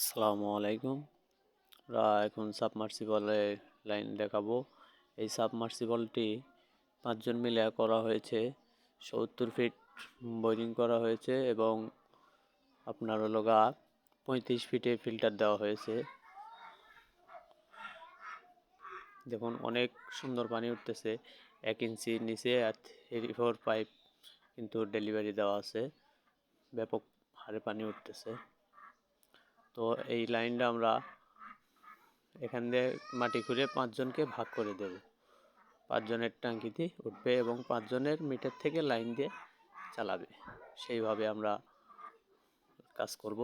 আসসালামু আলাইকুম। আমরা এখন সাবমার্সিবলে লাইন দেখাবো। এই সাবমার্সিবলটি পাঁচজন মিলে করা হয়েছে। সত্তর ফিট বোরিং করা হয়েছে এবং আপনার হলো গা পঁয়ত্রিশ ফিটে ফিল্টার দেওয়া হয়েছে। দেখুন, অনেক সুন্দর পানি উঠতেছে। এক ইঞ্চি নিচে আর থ্রি ফোর পাইপ কিন্তু ডেলিভারি দেওয়া আছে। ব্যাপক হারে পানি উঠতেছে। তো এই লাইনটা আমরা এখান দিয়ে মাটি খুঁড়ে পাঁচজনকে ভাগ করে দেব। পাঁচজনের ট্যাঙ্কিতে উঠবে এবং পাঁচজনের মিটার থেকে লাইন দিয়ে চালাবে। সেইভাবে আমরা কাজ করব।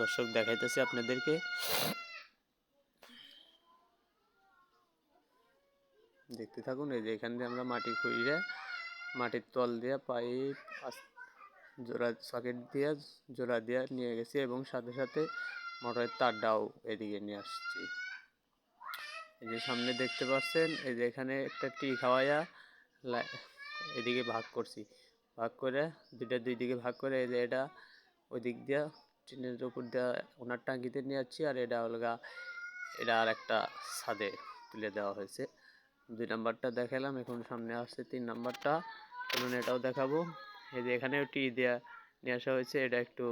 দর্শক দেখাইতেছি আপনাদেরকে। দেখতে থাকুন, এই যে এখান দিয়ে আমরা মাটি খুঁড়ে মাটির তল দিয়ে পাইপ জোড়া সকেট দিয়ে, জোড়া দিয়ে নিয়ে গেছি এবং সাথে সাথে মোটরের তারটাও এদিকে নিয়ে আসছি। এই যে সামনে দেখতে পাচ্ছেন, এই যে এখানে একটা টি খাওয়াইয়া এদিকে ভাগ করছি। ভাগ করে দুইটা দুই দিকে ভাগ করে এই যে এটা ওই দিক দিয়ে টিনের উপর দিয়ে ওনার টাঙ্কিতে নিয়ে যাচ্ছি আর এটা অলগা এটা আর একটা ছাদে তুলে দেওয়া হয়েছে। দুই নাম্বারটা দেখালাম, এখন সামনে আসছে তিন নাম্বারটা। চলুন এটাও দেখাবো। এই যে এখানেও টি দেওয়া নিয়ে আসা হয়েছে, এটা একটু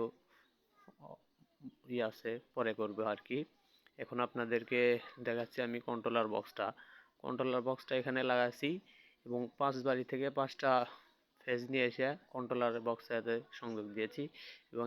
ইয়ে আছে, পরে করবে আর কি। এখন আপনাদেরকে দেখাচ্ছি আমি কন্ট্রোলার বক্সটা কন্ট্রোলার বক্সটা এখানে লাগাচ্ছি এবং পাঁচ বাড়ি থেকে পাঁচটা ফেজ নিয়ে এসে কন্ট্রোলার বক্সটাতে সংযোগ দিয়েছি এবং